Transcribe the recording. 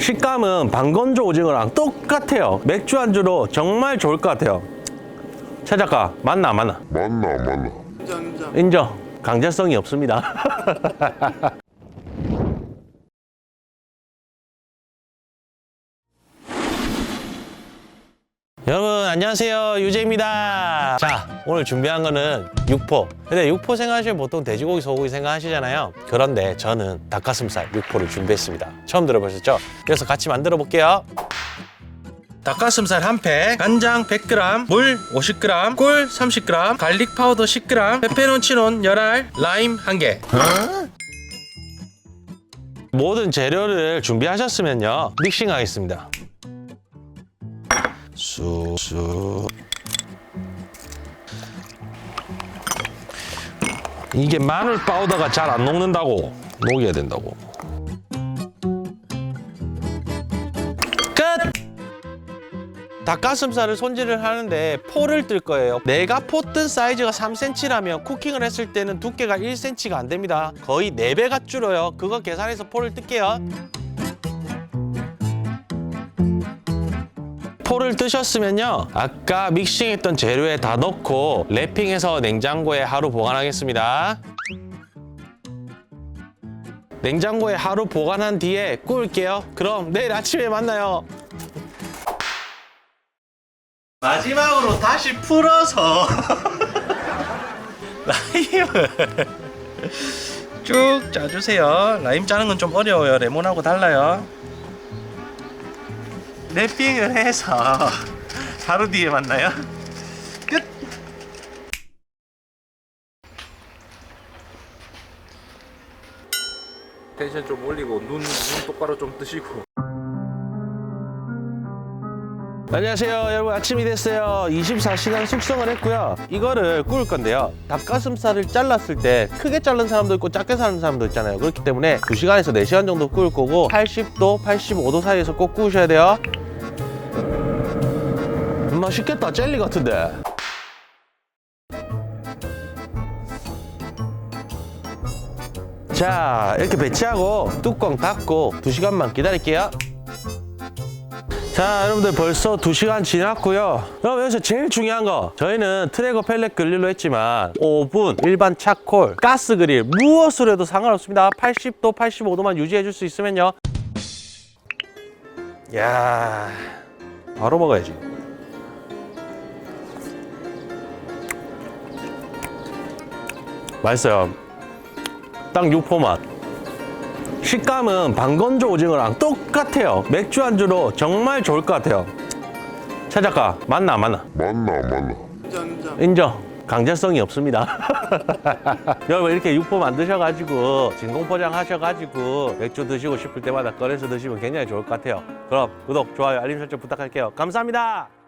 식감은 방건조 오징어랑 똑같아요. 맥주 안주로 정말 좋을 것 같아요. 최 작가 맞나 안 맞나? 맞나 안 맞나? 인정. 강제성이 없습니다. 여러분 안녕하세요 유재입니다 자 오늘 준비한 거는 육포 근데 육포 생각하시면 보통 돼지고기 소고기 생각하시잖아요 그런데 저는 닭가슴살 육포를 준비했습니다 처음 들어보셨죠? 그래서 같이 만들어 볼게요 닭가슴살 한 팩, 간장 100g, 물 50g, 꿀 30g, 갈릭 파우더 10g, 페페론치논 열알, 라임 1개. 모든 재료를 준비하셨으면요. 믹싱하겠습니다. 쑥쑥. 이게 마늘 파우더가 잘 안 녹는다고 녹여야 된다고. 끝! 닭가슴살을 손질을 하는데 포를 뜰 거예요. 내가 포 뜬 사이즈가 3cm라면 쿠킹을 했을 때는 두께가 1cm가 안 됩니다. 거의 4배가 줄어요. 그거 계산해서 포를 뜰게요. 포를 뜨셨으면요. 아까 믹싱했던 재료에 다 넣고 랩핑해서 냉장고에 하루 보관하겠습니다. 냉장고에 하루 보관한 뒤에 구울게요. 그럼 내일 아침에 만나요. 마지막으로 다시 풀어서 라임을 쭉 짜주세요. 라임 짜는 건 좀 어려워요. 레몬하고 달라요. 랩핑을 해서 하루 뒤에 만나요. 끝. 텐션 좀 올리고 눈, 눈 똑바로 좀 뜨시고. 안녕하세요 여러분. 아침이 됐어요. 24시간 숙성을 했고요. 이거를 구울 건데요. 닭가슴살을 잘랐을 때 크게 자른 사람도 있고 작게 자른 사람도 있잖아요. 그렇기 때문에 2시간에서 4시간 정도 구울 거고 80도 85도 사이에서 꼭 구우셔야 돼요 음, 맛있겠다. 젤리 같은데. 자 이렇게 배치하고 뚜껑 닫고 2시간만 기다릴게요. 자 여러분들 벌써 2시간 지났고요. 여러분 여기서 제일 중요한 거. 저희는 트레거 펠렛 그릴로 했지만 오븐, 일반 차콜, 가스 그릴 무엇으로 해도 상관없습니다. 80도, 85도만 유지해 줄 수 있으면요. 야 바로 먹어야지 맛있어요 딱 육포 맛 식감은 방건조 오징어랑 똑같아요. 맥주 안주로 정말 좋을 것 같아요. 최 작가 맞나 안 맞나? 맞나 안 맞나? 인정. 강제성이 없습니다. 여러분 이렇게 육포 만드셔가지고 진공 포장하셔가지고 맥주 드시고 싶을 때마다 꺼내서 드시면 굉장히 좋을 것 같아요. 그럼 구독, 좋아요, 알림 설정 부탁할게요. 감사합니다.